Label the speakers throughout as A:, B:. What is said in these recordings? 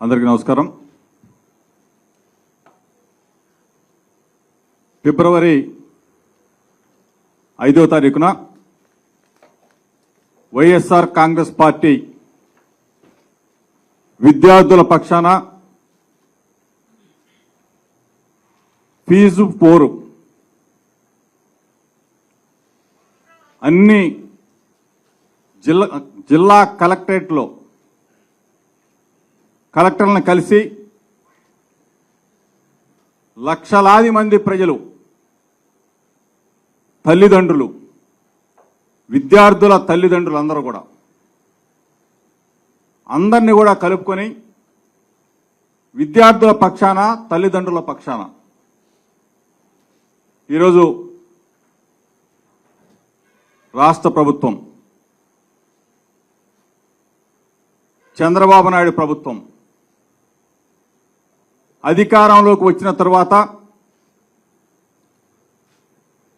A: అందరికీ నమస్కారం. ఫిబ్రవరి ఐదో తారీఖున వైఎస్ఆర్ కాంగ్రెస్ పార్టీ విద్యార్థుల పక్షాన ఫీజు పోరు. అన్ని జిల్లా జిల్లా కలెక్టరేట్లో కలెక్టర్లను కలిసి లక్షలాది మంది ప్రజలు తల్లిదండ్రులు విద్యార్థుల తల్లిదండ్రులు అందరూ కూడా అందరినీ కూడా కలుపుకొని విద్యార్థుల పక్షాన తల్లిదండ్రుల పక్షాన ఈరోజు రాష్ట్ర ప్రభుత్వం చంద్రబాబు నాయుడు ప్రభుత్వం అధికారంలోకి వచ్చిన తర్వాత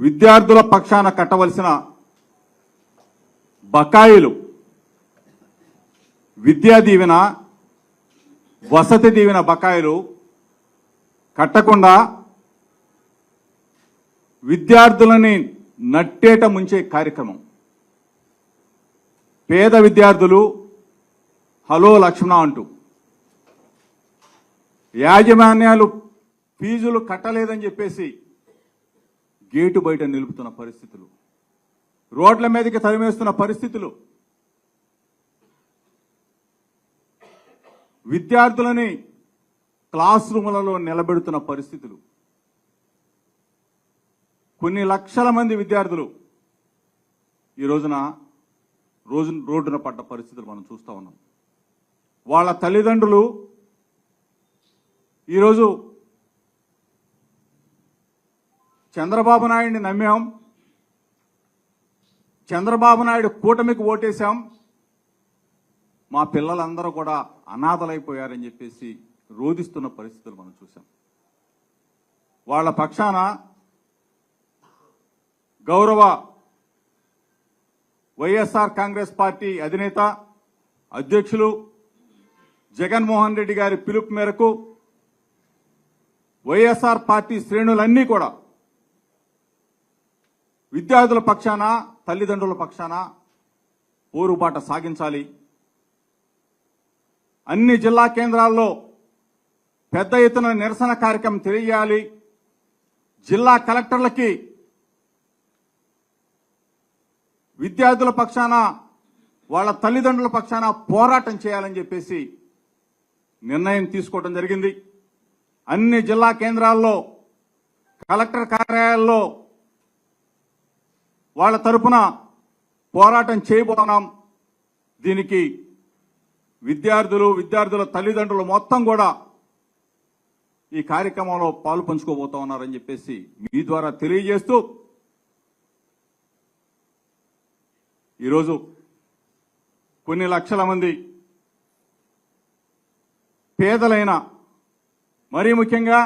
A: విద్యార్థుల పక్షాన కట్టవలసిన బకాయిలు విద్యా దీవెన వసతి దీవెన బకాయిలు కట్టకుండా విద్యార్థులని నట్టేట ముంచే కార్యక్రమం. పేద విద్యార్థులు హలో లక్ష్మణ అంటూ యాజమాన్యాలు ఫీజులు కట్టలేదని చెప్పేసి గేటు బయట నిలుపుతున్న పరిస్థితులు రోడ్ల మీదకి తరిమేస్తున్న పరిస్థితులు. విద్యార్థులని క్లాస్ రూములలో నిలబెడుతున్న పరిస్థితులు. కొన్ని లక్షల మంది విద్యార్థులు ఈ రోజున రోజు రోడ్డున పడ్డ పరిస్థితులు మనం చూస్తా ఉన్నాం. వాళ్ళ తల్లిదండ్రులు ఈరోజు చంద్రబాబు నాయుడిని నమ్మాం. చంద్రబాబు నాయుడు కూటమికి ఓటేశాం. మా పిల్లలందరూ కూడా అనాథలైపోయారని చెప్పేసి రోధిస్తున్న పరిస్థితులు మనం చూసాం వాళ్ళ పక్షాన గౌరవ వైఎస్ఆర్ కాంగ్రెస్ పార్టీ అధినేత అధ్యక్షులు జగన్మోహన్ రెడ్డి గారి పిలుపు మేరకు వైఎస్ఆర్ పార్టీ శ్రేణులన్నీ కూడా విద్యార్థుల పక్షాన తల్లిదండ్రుల పక్షాన పోరుబాట సాగించాలి. అన్ని జిల్లా కేంద్రాల్లో పెద్ద ఎత్తున నిరసన కార్యక్రమం తెలియాలి జిల్లా కలెక్టర్లకి విద్యార్థుల పక్షాన వాళ్ళ తల్లిదండ్రుల పక్షాన పోరాటం చేయాలని చెప్పేసి నిర్ణయం తీసుకోవడం జరిగింది. అన్ని జిల్లా కేంద్రాల్లో కలెక్టర్ కార్యాలయాల్లో వాళ్ళ తరపున పోరాటం చేయబోతున్నాం. దీనికి విద్యార్థులు విద్యార్థుల తల్లిదండ్రులు మొత్తం కూడా ఈ కార్యక్రమంలో పాలు పంచుకోబోతా ఉన్నారని చెప్పేసి మీ ద్వారా తెలియజేస్తూ ఈరోజు కొన్ని లక్షల మంది పేదలైన మరీ ముఖ్యంగా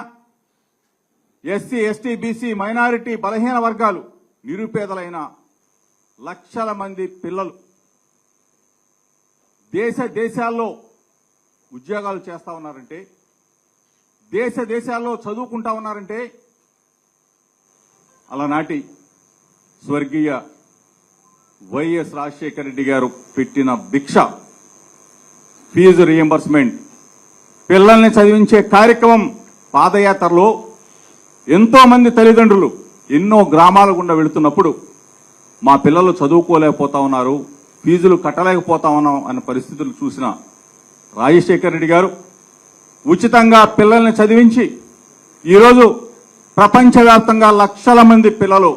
A: ఎస్సీ ఎస్టీ బీసీ మైనారిటీ బలహీన వర్గాలు నిరుపేదలైన లక్షల మంది పిల్లలు దేశ దేశాల్లో ఉద్యోగాలు చేస్తా ఉన్నారంటే దేశ దేశాల్లో చదువుకుంటా ఉన్నారంటే అలనాటి స్వర్గీయ వైఎస్ రాజశేఖర రెడ్డి గారు పెట్టిన భిక్ష ఫీజు రియంబర్స్మెంట్ పిల్లల్ని చదివించే కార్యక్రమం పాదయాత్రలో ఎంతోమంది తల్లిదండ్రులు ఎన్నో గ్రామాల గుండా వెళుతున్నప్పుడు మా పిల్లలు చదువుకోలేకపోతా ఉన్నారు ఫీజులు కట్టలేకపోతా ఉన్నాం అనే పరిస్థితులు చూసిన రాజశేఖర్ రెడ్డి గారు ఉచితంగా పిల్లల్ని చదివించి ఈరోజు ప్రపంచవ్యాప్తంగా లక్షల మంది పిల్లలు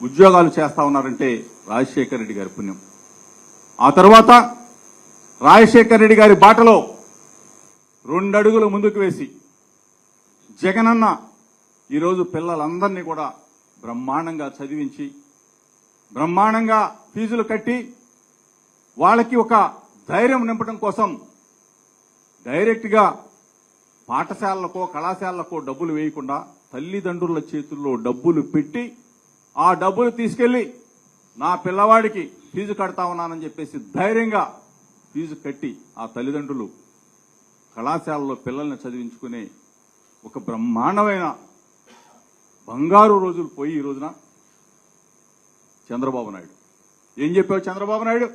A: ఉద్యోగాలు చేస్తా ఉన్నారంటే రాజశేఖర్ రెడ్డి గారి పుణ్యం. ఆ తర్వాత రాజశేఖర్ రెడ్డి గారి బాటలో రెండు అడుగులు ముందుకు వేసి జగనన్న ఈరోజు పిల్లలందరినీ కూడా బ్రహ్మాండంగా చదివించి బ్రహ్మాండంగా ఫీజులు కట్టి వాళ్ళకి ఒక ధైర్యం నింపడం కోసం డైరెక్ట్గా పాఠశాలలకో కళాశాలలకో డబ్బులు వేయకుండా తల్లిదండ్రుల చేతుల్లో డబ్బులు పెట్టి ఆ డబ్బులు తీసుకెళ్ళి నా పిల్లవాడికి ఫీజు కడతా ఉన్నానని చెప్పేసి ధైర్యంగా ఫీజు కట్టి ఆ తల్లిదండ్రులు కళాశాలలో పిల్లల్ని చదివించుకునే ఒక బ్రహ్మాండమైన బంగారు రోజులు పోయి ఈ రోజున చంద్రబాబు నాయుడు. ఏం చెప్పావు చంద్రబాబు నాయుడు?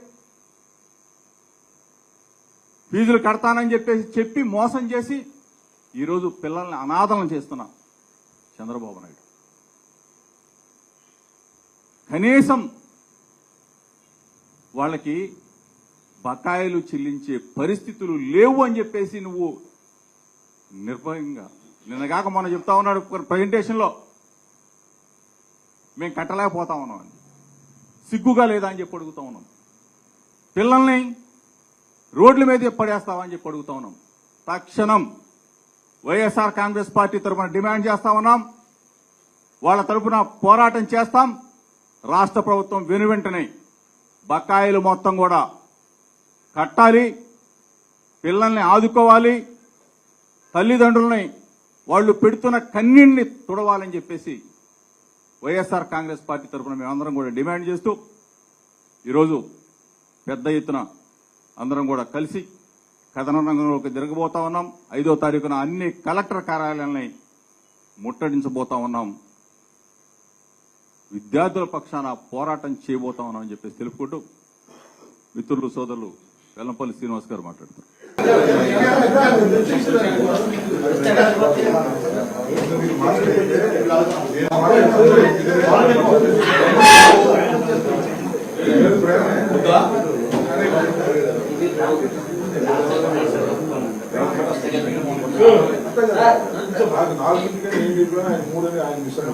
A: ఫీజులు కడతానని చెప్పేసి చెప్పి మోసం చేసి ఈరోజు పిల్లల్ని అనాథలను చేస్తున్నా చంద్రబాబు నాయుడు. కనీసం వాళ్ళకి బకాయిలు చెల్లించే పరిస్థితులు లేవు అని చెప్పేసి నువ్వు నిర్భయంగా నిన్నగాక మొన్న చెప్తా ఉన్నాడు ప్రజెంటేషన్లో. మేము కట్టలేకపోతా ఉన్నాం అని. సిగ్గుగా లేదా అని చెప్పి అడుగుతా ఉన్నాం. పిల్లల్ని రోడ్ల మీద పడేస్తావా అని చెప్పి అడుగుతా ఉన్నాం. తక్షణం వైఎస్ఆర్ కాంగ్రెస్ పార్టీ తరఫున డిమాండ్ చేస్తా ఉన్నాం. వాళ్ళ తరఫున పోరాటం చేస్తాం. రాష్ట్ర ప్రభుత్వం వెను వెంటనే బకాయిలు మొత్తం కూడా కట్టాలి పిల్లల్ని ఆదుకోవాలి తల్లిదండ్రులని వాళ్ళు పెడుతున్న కన్నీళ్ని తుడవాలని చెప్పేసి వైఎస్ఆర్ కాంగ్రెస్ పార్టీ తరఫున మేమందరం కూడా డిమాండ్ చేస్తూ ఈరోజు పెద్ద ఎత్తున అందరం కూడా కలిసి కథన రంగంలోకి తిరగబోతా ఉన్నాం. ఐదో తారీఖున అన్ని కలెక్టర్ కార్యాలయాలని ముట్టడించబోతా ఉన్నాం. విద్యార్థుల పక్షాన పోరాటం చేయబోతా ఉన్నామని చెప్పేసి తెలుపుకుంటూ మిత్రులు సోదరులు వెల్లంపల్లి శ్రీనివాస్ గారు మాట్లాడుతున్నారు.
B: నాలుగు నాలుగింటికి నేను చెప్పినా ఆయన మూడని ఆయన ఇస్తాను